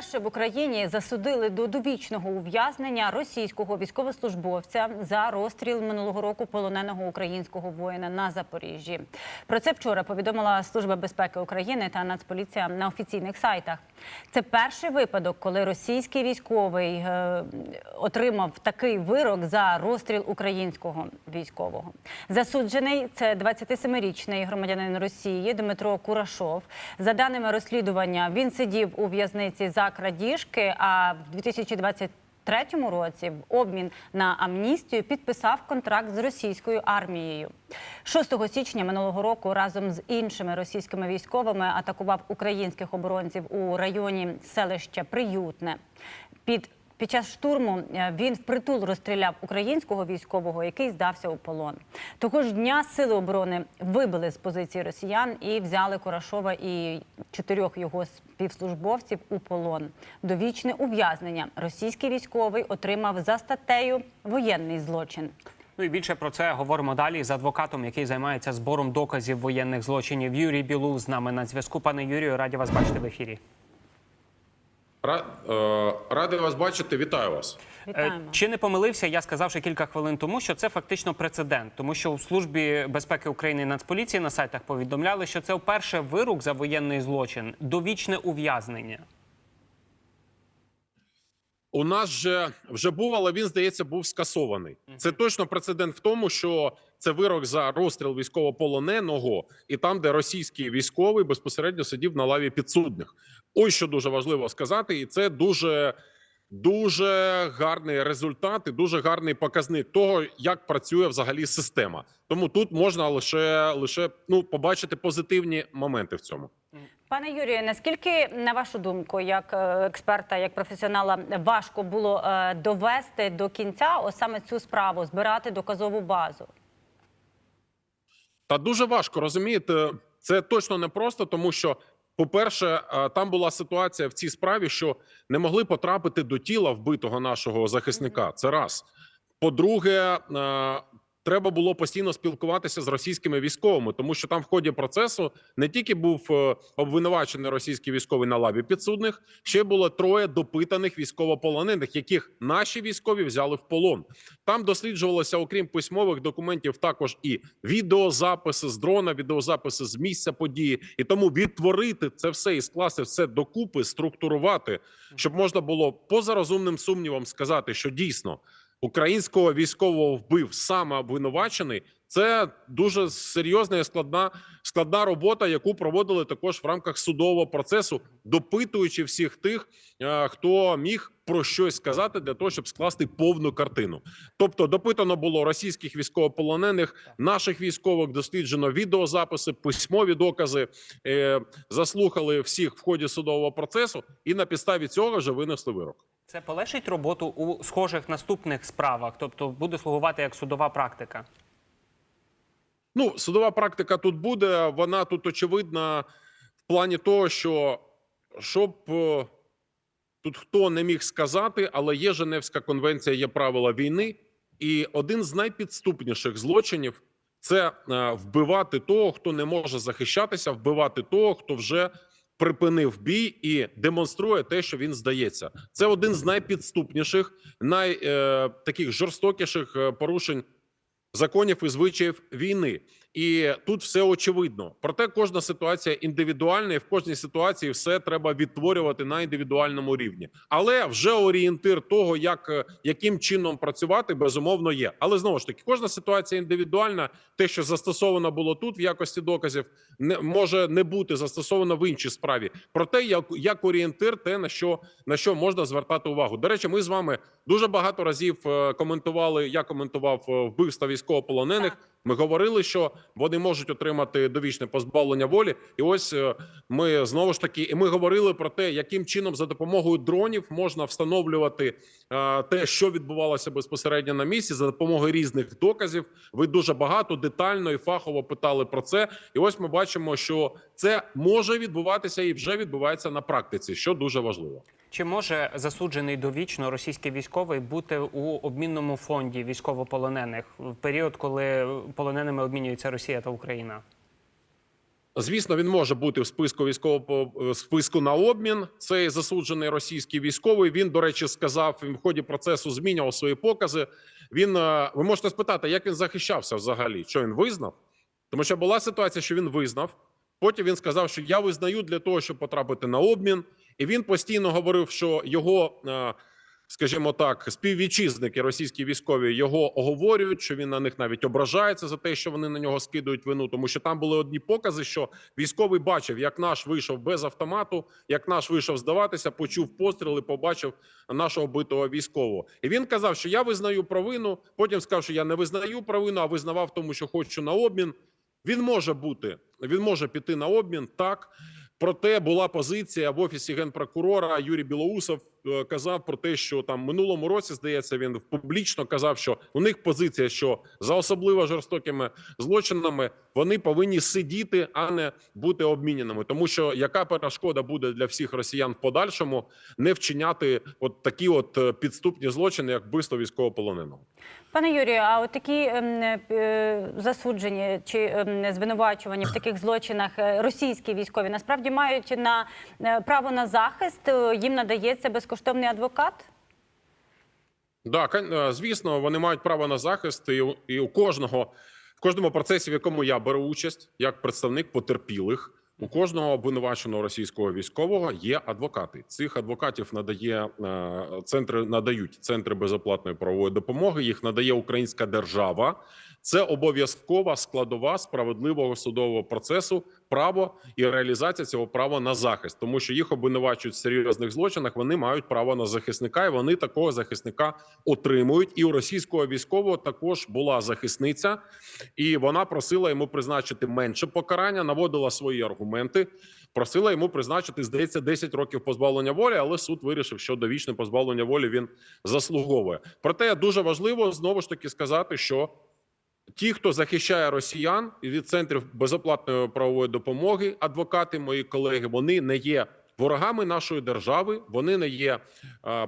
Вперше в Україні засудили до довічного ув'язнення російського військовослужбовця за розстріл минулого року полоненого українського воїна на Запоріжжі. Про це вчора повідомила Служба безпеки України та Нацполіція на офіційних сайтах. Це перший випадок, коли російський військовий е, отримав такий вирок за розстріл українського військового. Засуджений це 27-річний громадянин Росії Дмитро Курашов. За даними розслідування, він сидів у в'язниці за крадіжки. А в 2023 році в обмін на амністію підписав контракт з російською армією. 6 січня минулого року разом з іншими російськими військовими атакував українських оборонців у районі селища Приютне. Під під час штурму е, він впритул розстріляв українського військового, який здався у полон. Того ж дня сили оборони вибили з позиції росіян і взяли Корашова і чотирьох його співслужбовців у полон. Довічне ув'язнення російський військовий отримав за статтею воєнний злочин. Ну і більше про це говоримо далі з адвокатом, який займається збором доказів воєнних злочинів. Юрій Білу з нами на зв'язку. Пане Юрію, раді вас бачити в ефірі. Е, Радий вас бачити, вітаю вас. Е, Вітаємо. Чи не помилився я, сказавши кілька хвилин тому, що це фактично прецедент, тому що у службі безпеки України і Нацполіції на сайтах повідомляли, що це вперше вирок за воєнний злочин, довічне ув'язнення. У нас же вже був, але він здається був скасований. Це точно прецедент в тому, що це вирок за розстріл військовополоненого, і там, де російський військовий безпосередньо сидів на лаві підсудних. Ось що дуже важливо сказати, і це дуже. Дуже гарний результат і дуже гарний показник того, як працює взагалі система. Тому тут можна лише лише ну побачити позитивні моменти в цьому. Пане Юрію, наскільки на вашу думку, як е, експерта, як професіонала, важко було е, довести до кінця ось саме цю справу, збирати доказову базу? Та дуже важко розумієте, це точно не просто, тому що, по-перше, е, там була ситуація в цій справі, що не могли потрапити до тіла вбитого нашого захисника. Це раз. По-друге, е, треба було постійно спілкуватися з російськими військовими, тому що там в ході процесу не тільки був е, обвинувачений російський військовий на лаві підсудних, ще було троє допитаних військовополонених, яких наші військові взяли в полон. Там досліджувалося, окрім письмових документів, також і відеозаписи з дрона, відеозаписи з місця події. І тому відтворити це все і скласти все докупи, структурувати, щоб можна було поза розумним сумнівом сказати, що дійсно українського військового вбив саме обвинувачений. Це дуже серйозна і складна складна робота, яку проводили також в рамках судового процесу, допитуючи всіх тих, е, хто міг про щось сказати для того, щоб скласти повну картину. Тобто, допитано було російських військовополонених, наших військових, досліджено відеозаписи, письмові докази, е, заслухали всіх в ході судового процесу, і на підставі цього вже винесли вирок. Це полегшить роботу у схожих наступних справах, тобто буде слугувати як судова практика. Ну, судова практика тут буде. Вона тут очевидна в плані того, що щоб е, тут хто не міг сказати, але є Женевська конвенція, є правила війни, і один з найпідступніших злочинів це е, вбивати того, хто не може захищатися, вбивати того, хто вже припинив бій і демонструє те, що він здається. Це один з найпідступніших, най е, таких жорстокіших е, порушень законів і звичаїв війни. І тут все очевидно. Проте кожна ситуація індивідуальна, і в кожній ситуації все треба відтворювати на індивідуальному рівні. Але вже орієнтир того, як е, яким чином працювати, безумовно є. Але знову ж таки, кожна ситуація індивідуальна. Те, що застосовано було тут в якості доказів, не може не бути застосовано в іншій справі. Проте, як, як орієнтир, те на що на що можна звертати увагу. До речі, ми з вами дуже багато разів е, коментували. Я коментував е, вбивства військовополонених. Ми говорили, що вони можуть отримати довічне позбавлення волі, і ось е, ми знову ж таки, і ми говорили про те, яким чином за допомогою дронів можна встановлювати е, те, що відбувалося безпосередньо на місці, за допомогою різних доказів. Ви дуже багато детально і фахово питали про це. І ось ми бачимо, що це може відбуватися і вже відбувається на практиці, що дуже важливо. Чи може засуджений довічно російський військовий бути у обмінному фонді військовополонених в період, коли полоненими обмінюються Росія та Україна? Звісно, він може бути в списку військового списку на обмін. Цей засуджений російський військовий. Він, до речі, сказав в ході процесу змінював свої покази. Він е, ви можете спитати, як він захищався взагалі? Що він визнав? Тому що була ситуація, що він визнав. Потім він сказав, що я визнаю для того, щоб потрапити на обмін. І він постійно говорив, що його, е, скажімо так, співвітчизники, російські військові, його оговорюють, що він на них навіть ображається за те, що вони на нього скидують вину. Тому що там були одні покази, що військовий бачив, як наш вийшов без автомату, як наш вийшов здаватися, почув постріли, побачив нашого битого військового. І він казав, що я визнаю провину. Потім сказав, що я не визнаю провину, а визнавав тому, що хочу на обмін. Він може бути, він може піти на обмін так. Проте була позиція в офісі генпрокурора Юрій Білоусов казав про те, що там минулому році здається, він публічно казав, що у них позиція, що за особливо жорстокими злочинами вони повинні сидіти, а не бути обміняними. Тому що яка перешкода буде для всіх росіян в подальшому не вчиняти от такі от е, підступні злочини, як вбивство військовополоненого. Пане Юрію, а от такі ем, е, засуджені чи ем, звинувачувані в таких злочинах е, російські військові насправді мають на е, право на захист. е, Їм надається безкоштовний адвокат. Да, кон- е, звісно, вони мають право на захист, і, у- кожного в кожному процесі, в якому я беру участь, як представник потерпілих, у кожного обвинуваченого російського військового є адвокати. Цих адвокатів надає е, центри, надають центри безоплатної правової допомоги. Їх надає українська держава. Це обов'язкова складова справедливого судового процесу, право і реалізація цього права на захист, тому що їх обвинувачують в серйозних злочинах. Вони мають право на захисника, і вони такого захисника отримують. І у російського військового також була захисниця, і вона просила йому призначити менше покарання, наводила свої аргументи. Просила йому призначити, здається, 10 років позбавлення волі, але суд вирішив, що довічне позбавлення волі він заслуговує. Проте дуже важливо знову ж таки сказати, що ті, хто захищає росіян від центрів безоплатної правової допомоги, адвокати, мої колеги, вони не є ворогами нашої держави, вони не є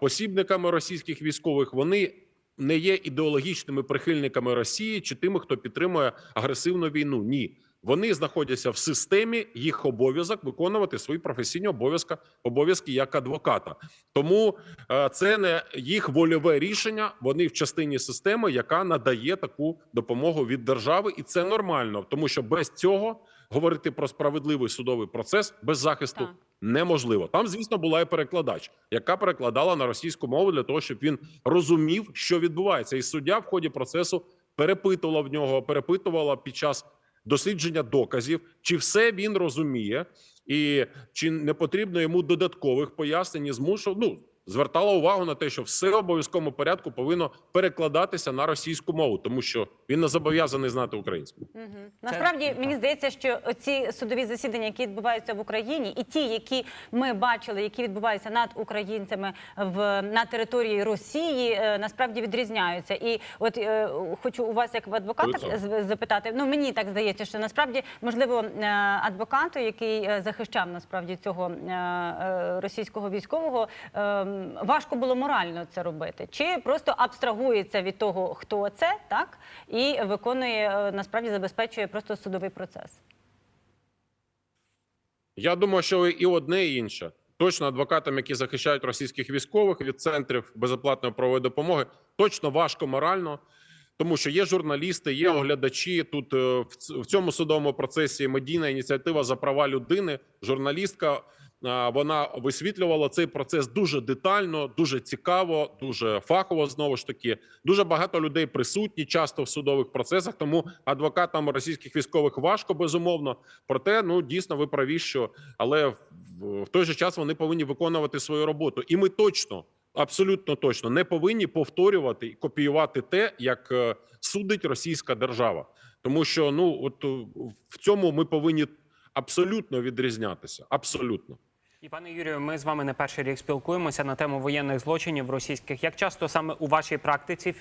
посібниками російських військових, вони не є ідеологічними прихильниками Росії чи тими, хто підтримує агресивну війну. Ні. Вони знаходяться в системі, їх обов'язок виконувати свої професійні обов'язки обов'язки як адвоката. Тому е, це не їх вольове рішення. Вони в частині системи, яка надає таку допомогу від держави, і це нормально, тому що без цього говорити про справедливий судовий процес без захисту Так. неможливо. Там, звісно, була і перекладач, яка перекладала на російську мову для того, щоб він розумів, що відбувається, і суддя в ході процесу перепитувала в нього, перепитувала під час дослідження доказів, чи все він розуміє, і чи не потрібно йому додаткових пояснень, і змушував, ну звертала увагу на те, що все в обов'язковому порядку повинно перекладатися на російську мову, тому що він не зобов'язаний знати українську. Угу. Насправді мені здається, що ці судові засідання, які відбуваються в Україні, і ті, які ми бачили, які відбуваються над українцями в на території Росії, е, насправді відрізняються. І от е, хочу у вас, як в адвоката, з- запитати. Ну мені так здається, що насправді можливо е, адвокату, який е, захищав насправді цього російського військового, е, важко було морально це робити, чи просто абстрагується від того, хто це, так і виконує е, насправді забезпечує просто судовий процес. Я думаю, що і одне, і інше. Точно адвокатам, які захищають російських військових від центрів безоплатної правової допомоги, точно важко морально, тому що є журналісти, є оглядачі. Тут е, в цьому судовому процесі медійна ініціатива за права людини. Журналістка вона висвітлювала цей процес дуже детально, дуже цікаво, дуже фахово. Знову ж таки, дуже багато людей присутні часто в судових процесах. Тому адвокатам російських військових важко безумовно. Проте, ну дійсно, ви праві, що але в, в той же час вони повинні виконувати свою роботу, і ми точно. Абсолютно точно не повинні повторювати і копіювати те, як е, судить російська держава, тому що ну от в цьому ми повинні абсолютно відрізнятися. Абсолютно. І пане Юрію, ми з вами не перший рік спілкуємося на тему воєнних злочинів російських. Як часто саме у вашій практиці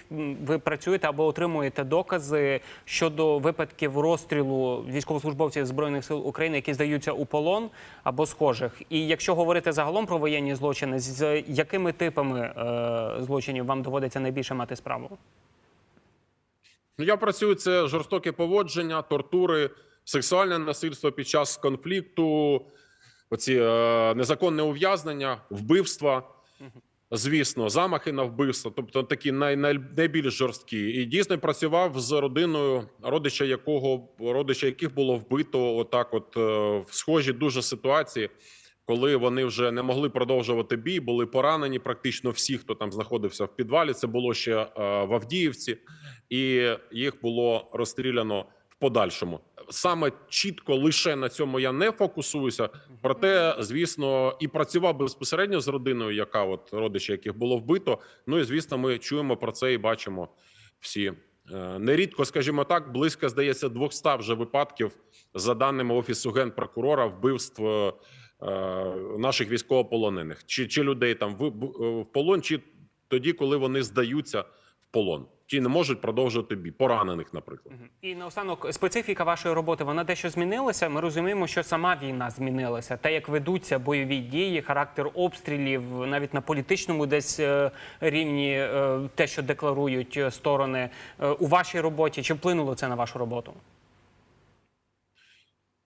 ви працюєте або отримуєте докази щодо випадків розстрілу військовослужбовців збройних сил України, які здаються у полон або схожих? І якщо говорити загалом про воєнні злочини, з якими типами е, злочинів вам доводиться найбільше мати справу? Ну, я працюю це жорстоке поводження, тортури, сексуальне насильство під час конфлікту, оці е, незаконне ув'язнення, вбивства. Звісно, замахи на вбивство, тобто такі най, най, найбільш жорсткі, і дійсно працював з родиною, родича якого родича яких було вбито, отак, от е, в схожі дуже ситуації, коли вони вже не могли продовжувати бій, були поранені. Практично всі, хто там знаходився в підвалі. Це було ще е, в Авдіївці, і їх було розстріляно подальшому. Саме чітко лише на цьому я не фокусуюся. Проте, звісно, і працював безпосередньо з родиною, яка от родичі, яких було вбито. Ну і звісно, ми чуємо про це і бачимо всі. Е, Нерідко, скажімо так, близько здається 200 вже випадків за даними офісу генпрокурора вбивств е, наших військовополонених, чи, чи людей там в, в полон, чи тоді, коли вони здаються полон, ті не можуть продовжувати бій, поранених, наприклад. І наостанок специфіка вашої роботи вона дещо змінилася. Ми розуміємо, що сама війна змінилася. Те, як ведуться бойові дії, характер обстрілів, навіть на політичному десь е, рівні, е, те, що декларують е, сторони у вашій роботі, чи вплинуло це на вашу роботу?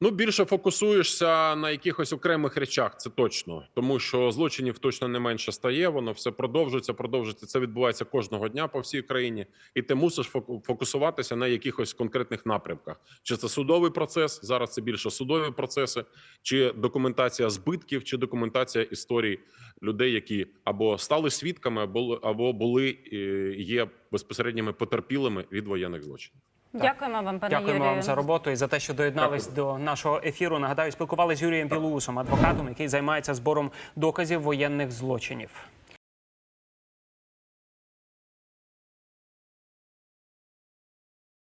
Ну, більше фокусуєшся на якихось окремих речах, це точно, тому що злочинів точно не менше стає. Воно все продовжується, продовжується. Це відбувається кожного дня по всій країні, і ти мусиш фоку- фокусуватися на якихось конкретних напрямках. Чи це судовий процес? Зараз це більше судові процеси, чи документація збитків, чи документація історій людей, які або стали свідками, або або були е, є безпосередніми потерпілими від воєнних злочинів. Дякуємо вам, пане Дякуємо Юрію. вам за роботу і за те, що доєднались до нашого ефіру. Нагадаю, спілкувалися з Юрієм Білоусом, адвокатом, який займається збором доказів воєнних злочинів.